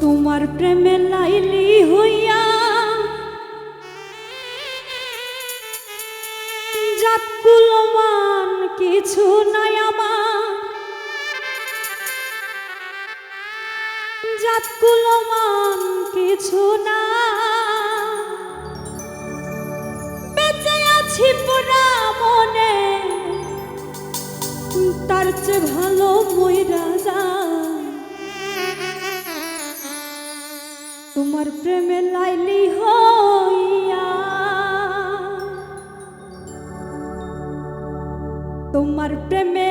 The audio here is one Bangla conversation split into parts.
তোমার প্রেমে লাইলি হইয়া। জাত কুলমান কিছু নাই আমার। জাত কুলমান কিছু না। বেঁচে আছি পুরা মনে, তার চেয়ে ভালো মইরা প্রেমে লাইলি হইয়া। তোমার প্রেমে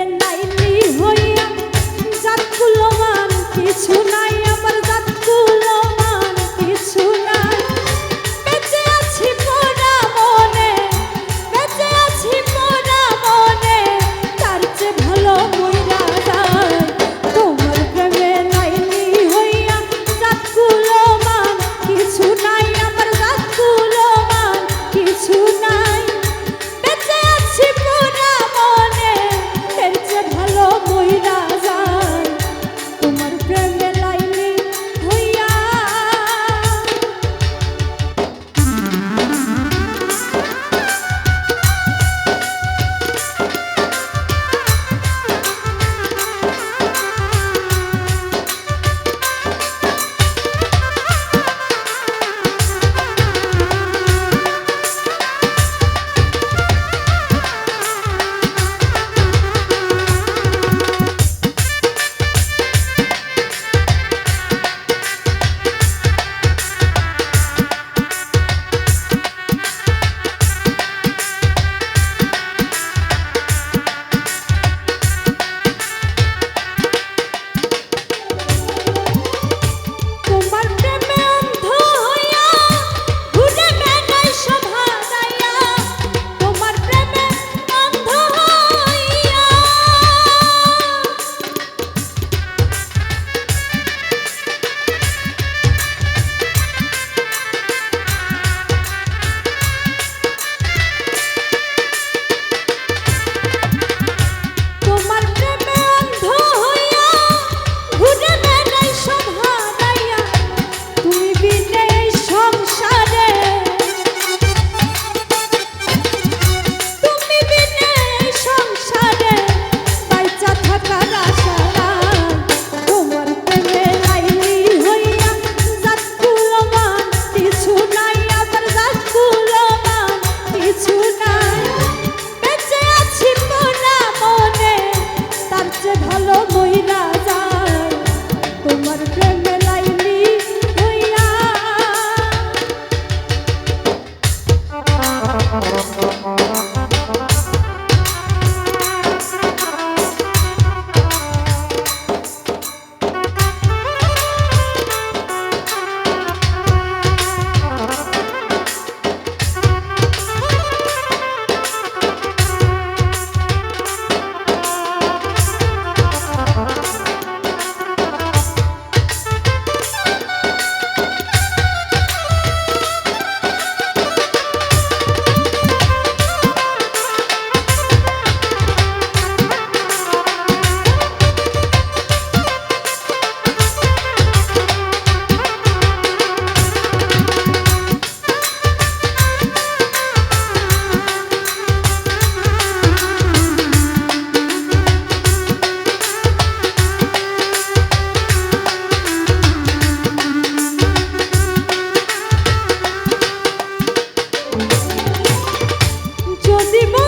যদি মন